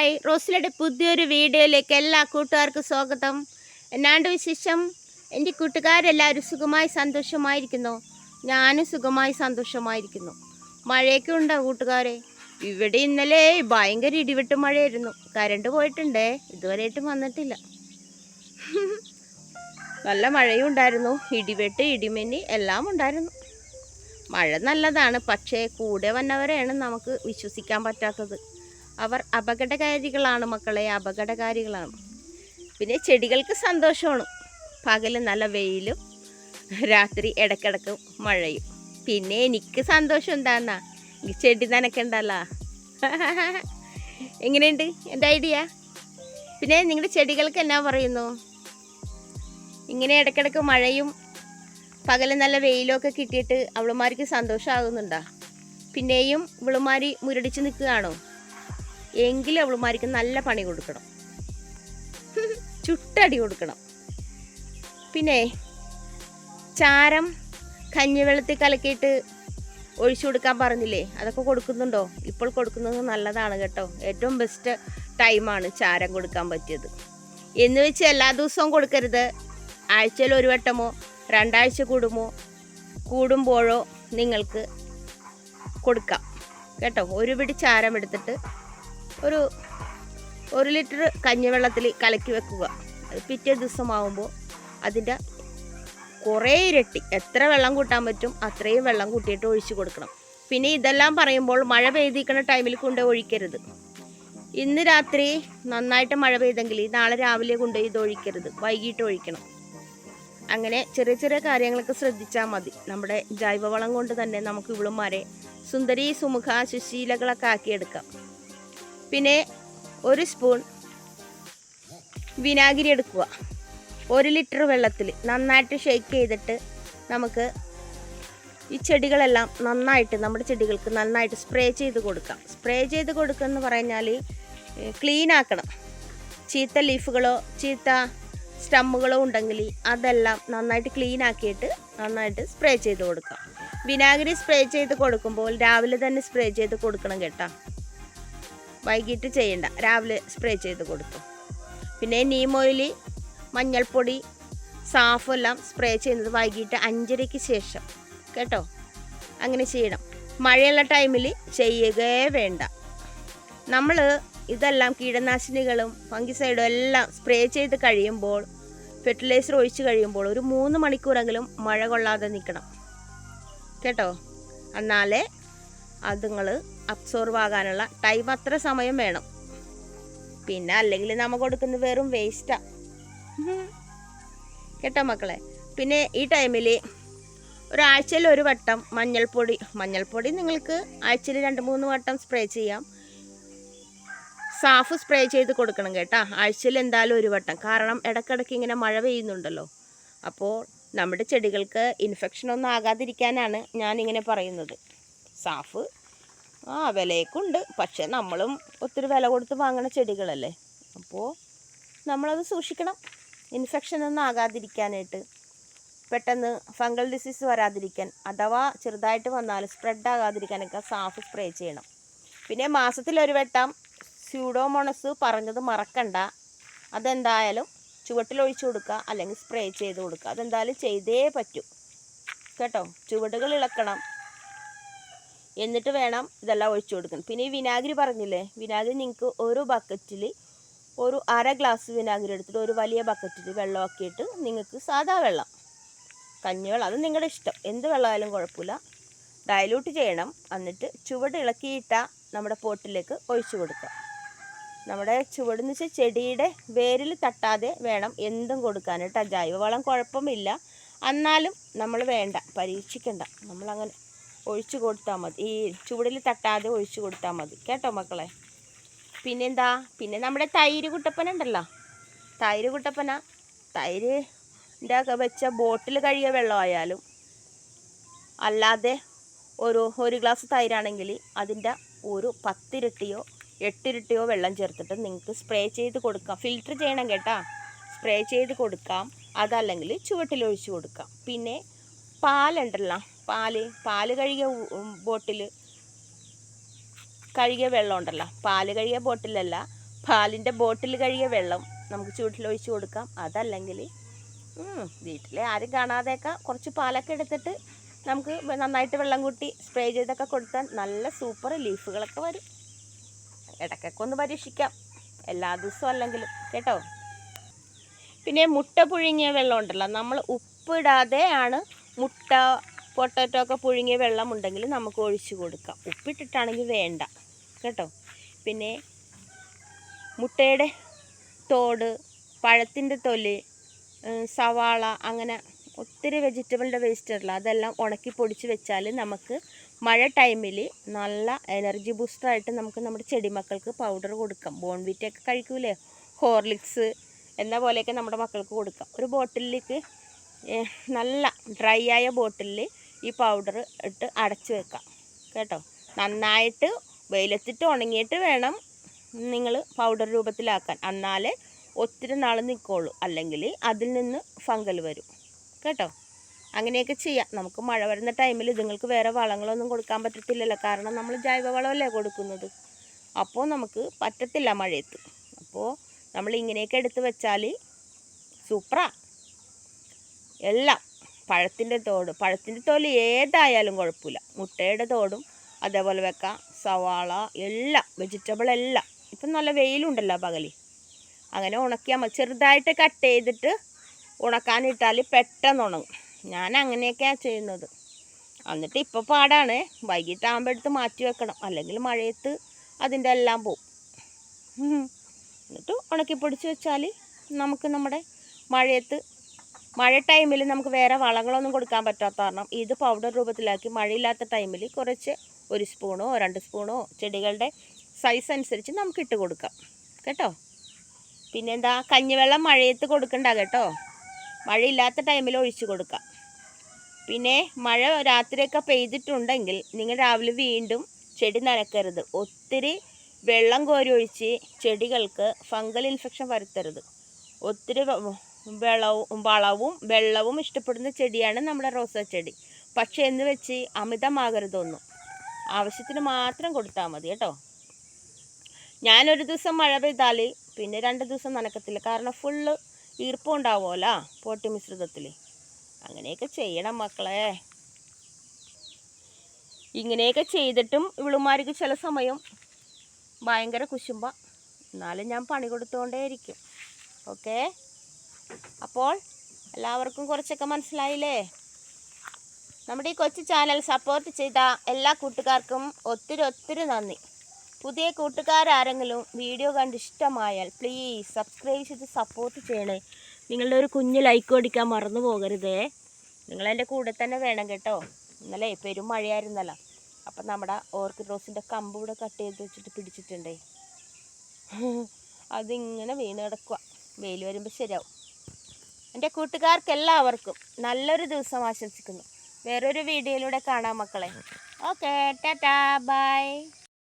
Hi റോസിലയുടെ പുതിയൊരു വീഡിയോയിലേക്ക് എല്ലാ കൂട്ടുകാർക്കും സ്വാഗതം. എന്നാണ്ട് വിശേഷം? എന്റെ കൂട്ടുകാരെല്ലാവരും സുഖമായി സന്തോഷമായിരിക്കുന്നു. ഞാനും സുഖമായി സന്തോഷമായിരിക്കുന്നു. മഴയൊക്കെ ഉണ്ടോ കൂട്ടുകാരെ? ഇവിടെ ഇന്നലെ ഭയങ്കര ഇടിവെട്ട് മഴയായിരുന്നു. കരണ്ട് പോയിട്ടുണ്ടേ. ഇതുവരെയായിട്ടും വന്നിട്ടില്ല. നല്ല മഴയും ഉണ്ടായിരുന്നു. ഇടിവെട്ട് ഇടിമിന്നി എല്ലാം ഉണ്ടായിരുന്നു. മഴ നല്ലതാണ്. പക്ഷേ കൂടെ വന്നവരെയാണ് നമുക്ക് വിശ്വസിക്കാൻ പറ്റാത്തത്. അവർ അപകടകാരികളാണ് മക്കളെ അപകടകാരികളാണ്. പിന്നെ ചെടികൾക്ക് സന്തോഷമാണ്. പകൽ നല്ല വെയിലും രാത്രി ഇടയ്ക്കിടക്ക് മഴയും. പിന്നെ എനിക്ക് സന്തോഷം എന്താന്നാ? ഈ ചെടി നനക്കണ്ടല്ല. എങ്ങനെയുണ്ട്? എന്റെ ഐഡിയ? പിന്നെ നിങ്ങളുടെ ചെടികൾക്ക് എന്നാ പറയുന്നു? ഇങ്ങനെ ഇടയ്ക്കിടക്ക് മഴയും പകൽ നല്ല വെയിലും ഒക്കെ കിട്ടിയിട്ട് അവളുമാർക്ക് സന്തോഷമാകുന്നുണ്ടോ? പിന്നെയും ഇവളുമാരി മുരടിച്ച് നിൽക്കുകയാണോ? എങ്കിലും അവളുമാർക്ക് നല്ല പണി കൊടുക്കണം. ചുട്ടടി കൊടുക്കണം. പിന്നെ ചാരം കഞ്ഞിവെള്ളത്തിൽ കലക്കിയിട്ട് ഒഴിച്ചു കൊടുക്കാൻ പറഞ്ഞില്ലേ? അതൊക്കെ കൊടുക്കുന്നുണ്ടോ? ഇപ്പോൾ കൊടുക്കുന്നത് നല്ലതാണ് കേട്ടോ. ഏറ്റവും ബെസ്റ്റ് ടൈമാണ് ചാരം കൊടുക്കാൻ പറ്റിയത്. എന്ന് വെച്ച് എല്ലാ ദിവസവും കൊടുക്കരുത്. ആഴ്ചയിൽ ഒരു വട്ടമോ രണ്ടാഴ്ച കൂടുമോ കൂടുമ്പോഴോ നിങ്ങൾക്ക് കൊടുക്കാം. കേട്ടോ. ഒരു പിടി ചാരം എടുത്തിട്ട് ഒരു ഒരു ലിറ്റർ കഞ്ഞിവെള്ളത്തിൽ കലക്കി വെക്കുക. അത് പിറ്റേ ദിവസമാകുമ്പോൾ അതിന്റെ കുറേ ഇരട്ടി എത്ര വെള്ളം കൂട്ടാൻ പറ്റും അത്രയും വെള്ളം കൂട്ടിയിട്ട് ഒഴിച്ചു കൊടുക്കണം. പിന്നെ ഇതെല്ലാം പറയുമ്പോൾ മഴ പെയ്തിരിക്കുന്ന ടൈമിൽ കൊണ്ട് ഒഴിക്കരുത്. ഇന്ന് രാത്രി നന്നായിട്ട് മഴ പെയ്തെങ്കിൽ നാളെ രാവിലെ കൊണ്ട് ഇത് ഒഴിക്കരുത്. വൈകിട്ട് ഒഴിക്കണം. അങ്ങനെ ചെറിയ ചെറിയ കാര്യങ്ങളൊക്കെ ശ്രദ്ധിച്ചാൽ മതി. നമ്മുടെ ജൈവവളം കൊണ്ട് തന്നെ നമുക്ക് ഇവളുമാരെ സുന്ദരി സുമുഖ സുശീലകളൊക്കെ ആക്കിയെടുക്കാം. പിന്നെ ഒരു സ്പൂൺ വിനാഗിരി എടുക്കുക. ഒരു ലിറ്റർ വെള്ളത്തിൽ നന്നായിട്ട് ഷേക്ക് ചെയ്തിട്ട് നമുക്ക് ഈ ചെടികളെല്ലാം നന്നായിട്ട് നമ്മുടെ ചെടികൾക്ക് നന്നായിട്ട് സ്പ്രേ ചെയ്ത് കൊടുക്കാം. സ്പ്രേ ചെയ്ത് കൊടുക്കുക എന്ന് പറഞ്ഞാൽ ക്ലീൻ ആക്കണം. ചീത്ത ലീഫുകളോ ചീത്ത സ്റ്റമ്മുകളോ ഉണ്ടെങ്കിൽ അതെല്ലാം നന്നായിട്ട് ക്ലീൻ ആക്കിയിട്ട് നന്നായിട്ട് സ്പ്രേ ചെയ്ത് കൊടുക്കാം. വിനാഗിരി സ്പ്രേ ചെയ്ത് കൊടുക്കുമ്പോൾ രാവിലെ തന്നെ സ്പ്രേ ചെയ്ത് കൊടുക്കണം കേട്ടോ. വൈകിട്ട് ചെയ്യണ്ട. രാവിലെ സ്പ്രേ ചെയ്ത് കൊടുക്കും പിന്നെ നീം ഓയിൽ മഞ്ഞൾപ്പൊടി സാഫെല്ലാം സ്പ്രേ ചെയ്യുന്നത് വൈകിട്ട് അഞ്ചരയ്ക്ക് ശേഷം. കേട്ടോ? അങ്ങനെ ചെയ്യണം. മഴയുള്ള ടൈമിൽ ചെയ്യുകയേ വേണ്ട. നമ്മൾ ഇതെല്ലാം കീടനാശിനികളും ഫംഗിസൈഡും എല്ലാം സ്പ്രേ ചെയ്ത് കഴിയുമ്പോൾ ഫെർട്ടിലൈസർ ഒഴിച്ച് കഴിയുമ്പോൾ ഒരു മൂന്ന് മണിക്കൂറെങ്കിലും മഴ കൊള്ളാതെ നിൽക്കണം കേട്ടോ? എന്നാലേ അതുങ്ങൾ അബ്സോർവ് ആകാനുള്ള ടൈം അത്ര സമയം വേണം. പിന്നെ അല്ലെങ്കിൽ നമ്മൾ കൊടുക്കുന്ന വെറും വേസ്റ്റാ കേട്ടോ മക്കളെ? പിന്നെ ഈ ടൈമിൽ ഒരാഴ്ചയിൽ ഒരു വട്ടം മഞ്ഞൾപ്പൊടി മഞ്ഞൾപ്പൊടി നിങ്ങൾക്ക് ആഴ്ചയിൽ രണ്ട് മൂന്ന് വട്ടം സ്പ്രേ ചെയ്യാം. സാഫ് സ്പ്രേ ചെയ്ത് കൊടുക്കണം കേട്ടോ. ആഴ്ചയിൽ എന്തായാലും ഒരു വട്ടം. കാരണം ഇടയ്ക്കിടയ്ക്ക് ഇങ്ങനെ മഴ പെയ്യുന്നുണ്ടല്ലോ. അപ്പോൾ നമ്മുടെ ചെടികൾക്ക് ഇൻഫെക്ഷൻ ഒന്നും ആകാതിരിക്കാനാണ് ഞാനിങ്ങനെ പറയുന്നത്. സാഫ്. ആ വിലയൊക്കെ ഉണ്ട് പക്ഷേ നമ്മളും ഒത്തിരി വില കൊടുത്ത് വാങ്ങണ ചെടികളല്ലേ. അപ്പോൾ നമ്മളത് സൂക്ഷിക്കണം. ഇൻഫെക്ഷൻ ഒന്നും ആകാതിരിക്കാനായിട്ട്. പെട്ടെന്ന് ഫംഗൽ ഡിസീസ് വരാതിരിക്കാൻ അഥവാ ചെറുതായിട്ട് വന്നാൽ സ്പ്രെഡ് ആകാതിരിക്കാനൊക്കെ സാഫ് സ്പ്രേ ചെയ്യണം. പിന്നെ മാസത്തിലൊരു വട്ടം സ്യൂഡോമോണസ് പറഞ്ഞത് മറക്കണ്ട. അതെന്തായാലും ചുവട്ടിലൊഴിച്ചു കൊടുക്കുക അല്ലെങ്കിൽ സ്പ്രേ ചെയ്ത് കൊടുക്കുക. അതെന്തായാലും ചെയ്തേ പറ്റൂ. കേട്ടോ? ചുവടുകൾ ഇളക്കണം. എന്നിട്ട് വേണം ഇതെല്ലാം ഒഴിച്ചു കൊടുക്കണം പിന്നെ ഈ വിനാഗിരി പറഞ്ഞില്ലേ? വിനാഗിരി നിങ്ങൾക്ക് ഒരു ബക്കറ്റിൽ ഒരു അര ഗ്ലാസ് വിനാഗിരി എടുത്തിട്ട് ഒരു വലിയ ബക്കറ്റിൽ വെള്ളമാക്കിയിട്ട് നിങ്ങൾക്ക് സാധാ വെള്ളം കഞ്ഞിവെള്ളം അത് നിങ്ങളുടെ ഇഷ്ടം. എന്ത് വെള്ളമായാലും കുഴപ്പമില്ല. ഡയലൂട്ട് ചെയ്യണം. എന്നിട്ട് ചുവട് ഇളക്കിയിട്ട നമ്മുടെ പോട്ടിലേക്ക് ഒഴിച്ചു കൊടുക്കുക. നമ്മുടെ ചുവടെന്ന് വെച്ചാൽ ചെടിയുടെ വേരിൽ തട്ടാതെ വേണം എന്തും കൊടുക്കാൻ. കേട്ടോ ജൈവവളം കുഴപ്പമില്ല. എന്നാലും നമ്മൾ വേണ്ട പരീക്ഷിക്കണ്ട. നമ്മളങ്ങനെ ഒഴിച്ചു കൊടുത്താൽ മതി. ഈ ചൂടിൽ തട്ടാതെ ഒഴിച്ചു കൊടുത്താൽ മതി. കേട്ടോ മക്കളെ? പിന്നെന്താ? പിന്നെ നമ്മുടെ തൈര് കുട്ടപ്പന ഉണ്ടല്ലോ? തൈര് കുട്ടപ്പന. തൈര് ഒക്കെ വെച്ച ബോട്ടിൽ കഴുകിയ വെള്ളമായാലും അല്ലാതെ ഒരു ഒരു ഗ്ലാസ് തൈരാണെങ്കിൽ അതിന്റെ ഒരു പത്തിരട്ടിയോ എട്ടിരട്ടിയോ വെള്ളം ചേർത്തിട്ട് നിങ്ങൾക്ക് സ്പ്രേ ചെയ്ത് കൊടുക്കാം. ഫിൽറ്റർ ചെയ്യണം കേട്ടാ. സ്പ്രേ ചെയ്ത് കൊടുക്കാം. അതല്ലെങ്കിൽ ചുവട്ടിൽ ഒഴിച്ച് കൊടുക്കാം. പിന്നെ പാലുണ്ടല്ലോ. പാൽ പാൽ കഴുകിയ ബോട്ടിൽ കഴുകിയ വെള്ളം ഉണ്ടല്ലോ പാൽ കഴുകിയ ബോട്ടിലല്ല പാലിന്റെ ബോട്ടിൽ കഴുകിയ വെള്ളം നമുക്ക് ചൂട്ടിലൊഴിച്ച് കൊടുക്കാം. അതല്ലെങ്കിൽ വീട്ടിലെ ആരും കാണാതെയൊക്കെ കുറച്ച് പാലൊക്കെ എടുത്തിട്ട് നമുക്ക് നന്നായിട്ട് വെള്ളം കൂട്ടി സ്പ്രേ ചെയ്തൊക്കെ കൊടുത്താൽ നല്ല സൂപ്പർ ലീഫുകളൊക്കെ വരും. ഇടയ്ക്കൊക്കെ ഒന്ന് പരീക്ഷിക്കാം. എല്ലാ ദിവസവും അല്ലെങ്കിലും കേട്ടോ? പിന്നെ മുട്ട പുഴുങ്ങിയ വെള്ളം ഉണ്ടല്ലോ. നമ്മൾ ഉപ്പിടാതെ ആണ് മുട്ട പൊട്ടറ്റോ ഒക്കെ പുഴുങ്ങിയ വെള്ളം ഉണ്ടെങ്കിൽ നമുക്ക് ഒഴിച്ച് കൊടുക്കാം. ഉപ്പിട്ടിട്ടാണെങ്കിൽ വേണ്ട. കേട്ടോ? പിന്നെ മുട്ടയുടെ തോട് പഴത്തിന്റെ തൊൽ സവാള അങ്ങനെ ഒത്തിരി വെജിറ്റബിളിന്റെ വേസ്റ്റ് ഉള്ള അതെല്ലാം ഉണക്കി പൊടിച്ച് വെച്ചാൽ നമുക്ക് മഴ ടൈമിൽ നല്ല എനർജി ബൂസ്റ്ററായിട്ട് നമുക്ക് നമ്മുടെ ചെടി മക്കൾക്ക് പൗഡർ കൊടുക്കാം. ബോൺവീറ്റൊക്കെ കഴിക്കൂലേ? ഹോർലിക്സ് എന്ന പോലെയൊക്കെ നമ്മുടെ മക്കൾക്ക് കൊടുക്കാം. ഒരു ബോട്ടിലേക്ക് നല്ല ഡ്രൈ ആയ ബോട്ടിലിൽ ഈ പൗഡർ ഇട്ട് അടച്ച് വെക്കാം. കേട്ടോ? നന്നായിട്ട് വെയിലത്തിട്ട് ഉണങ്ങിയിട്ട് വേണം നിങ്ങൾ പൗഡർ രൂപത്തിലാക്കാൻ. എന്നാലേ ഒത്തിരി നാൾ നിൽക്കുള്ളൂ. അല്ലെങ്കിൽ അതിൽ നിന്ന് ഫംഗൽ വരും. കേട്ടോ? അങ്ങനെയൊക്കെ ചെയ്യാം. നമുക്ക് മഴ വരുന്ന ടൈമിൽ ഇതുങ്ങൾക്ക് വേറെ വളങ്ങളൊന്നും കൊടുക്കാൻ പറ്റത്തില്ലല്ലോ. കാരണം നമ്മൾ ജൈവവളമല്ലേ കൊടുക്കുന്നത്. അപ്പോൾ നമുക്ക് പറ്റത്തില്ല മഴയത്ത്. അപ്പോൾ നമ്മൾ ഇങ്ങനെയൊക്കെ എടുത്ത് വെച്ചാൽ സൂപ്പറാ. എല്ലാം പഴത്തിന്റെ തോട് പഴത്തിന്റെ തോൽ ഏതായാലും കുഴപ്പമില്ല. മുട്ടയുടെ തോടും അതേപോലെ വെക്കാം. സവാള എല്ലാം വെജിറ്റബിൾ എല്ലാം. ഇപ്പം നല്ല വെയിലുണ്ടല്ലോ പകൽ. അങ്ങനെ ഉണക്കിയാൽ മതി ചെറുതായിട്ട് കട്ട് ചെയ്തിട്ട് ഉണക്കാനിട്ടാൽ പെട്ടെന്ന് ഉണങ്ങും. ഞാൻ അങ്ങനെയൊക്കെയാണ് ചെയ്യുന്നത്. എന്നിട്ട് ഇപ്പോൾ പാടാണ്. വൈകിട്ടാകുമ്പോൾ എടുത്ത് മാറ്റി വെക്കണം. അല്ലെങ്കിൽ മഴയത്ത് അതിന്റെ എല്ലാം പോവും. എന്നിട്ട് ഉണക്കി പൊടിച്ച് വെച്ചാൽ നമുക്ക് നമ്മുടെ മഴയത്ത് മഴ ടൈമിൽ നമുക്ക് വേറെ വളങ്ങളൊന്നും കൊടുക്കാൻ പറ്റാത്ത കാരണം ഇത് പൗഡർ രൂപത്തിലാക്കി മഴയില്ലാത്ത ടൈമിൽ കുറച്ച് ഒരു സ്പൂണോ രണ്ട് സ്പൂണോ ചെടികളുടെ സൈസ് അനുസരിച്ച് നമുക്ക് ഇട്ട് കൊടുക്കാം. കേട്ടോ? പിന്നെന്താ? കഞ്ഞിവെള്ളം മഴയത്ത് കൊടുക്കണ്ട കേട്ടോ? മഴയില്ലാത്ത ടൈമിൽ ഒഴിച്ചു കൊടുക്കാം. പിന്നെ മഴ രാത്രിയൊക്കെ പെയ്തിട്ടുണ്ടെങ്കിൽ നിങ്ങൾ രാവിലെ വീണ്ടും ചെടി നനക്കരുത്. ഒത്തിരി വെള്ളം കോരി ഒഴിച്ച് ചെടികൾക്ക് ഫംഗൽ ഇൻഫെക്ഷൻ വരുത്തരുത്. ഒത്തിരി വ- വെള്ളവും വളവും വെള്ളവും ഇഷ്ടപ്പെടുന്ന ചെടിയാണ് നമ്മുടെ റോസാ ചെടി. പക്ഷേ എന്ന് വെച്ച് അമിതമാകരുതൊന്നും ആവശ്യത്തിന് മാത്രം കൊടുത്താൽ മതി കേട്ടോ. ഞാനൊരു ദിവസം മഴ പെയ്താൽ പിന്നെ രണ്ട് ദിവസം നനക്കത്തില്ല. കാരണം ഫുള്ള് ഈർപ്പം ഉണ്ടാവുമല്ലോ പോട്ടി മിശ്രിതത്തിൽ അങ്ങനെയൊക്കെ ചെയ്യണം മക്കളെ. ഇങ്ങനെയൊക്കെ ചെയ്തിട്ടും ഇവളുമാർക്ക് ചില സമയം ഭയങ്കര കുശുമ്പ. എന്നാലും ഞാൻ പണി കൊടുത്തുകൊണ്ടേയിരിക്കും ഓക്കേ? അപ്പോൾ എല്ലാവർക്കും കുറച്ചൊക്കെ മനസ്സിലായില്ലേ? നമ്മുടെ ഈ കൊച്ചു ചാനൽ സപ്പോർട്ട് ചെയ്ത എല്ലാ കൂട്ടുകാർക്കും ഒത്തിരി ഒത്തിരി നന്ദി. പുതിയ കൂട്ടുകാരാരെങ്കിലും വീഡിയോ കണ്ട് ഇഷ്ടമായാൽ പ്ലീസ് സബ്സ്ക്രൈബ് ചെയ്ത് സപ്പോർട്ട് ചെയ്യണേ. നിങ്ങളുടെ ഒരു കുഞ്ഞ് ലൈക്ക് അടിക്കാൻ മറന്നു പോകരുതേ. നിങ്ങളെന്റെ കൂടെ തന്നെ വേണം കേട്ടോ. ഇന്നലെ പെരും മഴയായിരുന്നല്ലോ. അപ്പം നമ്മുടെ ഓർക്കിഡ് റോസിന്റെ കമ്പ് ഇവിടെ കട്ട് ചെയ്ത് വെച്ചിട്ട് പിടിച്ചിട്ടുണ്ടേ. അതിങ്ങനെ വീണ് കിടക്കുക വെയിൽ വരുമ്പോൾ ശരിയാവും. എന്റെ കൂട്ടുകാർക്ക് എല്ലാവർക്കും നല്ലൊരു ദിവസം ആശംസിക്കുന്നു. വേറൊരു വീഡിയോയിലൂടെ കാണാം മക്കളെ. Okay tata bye.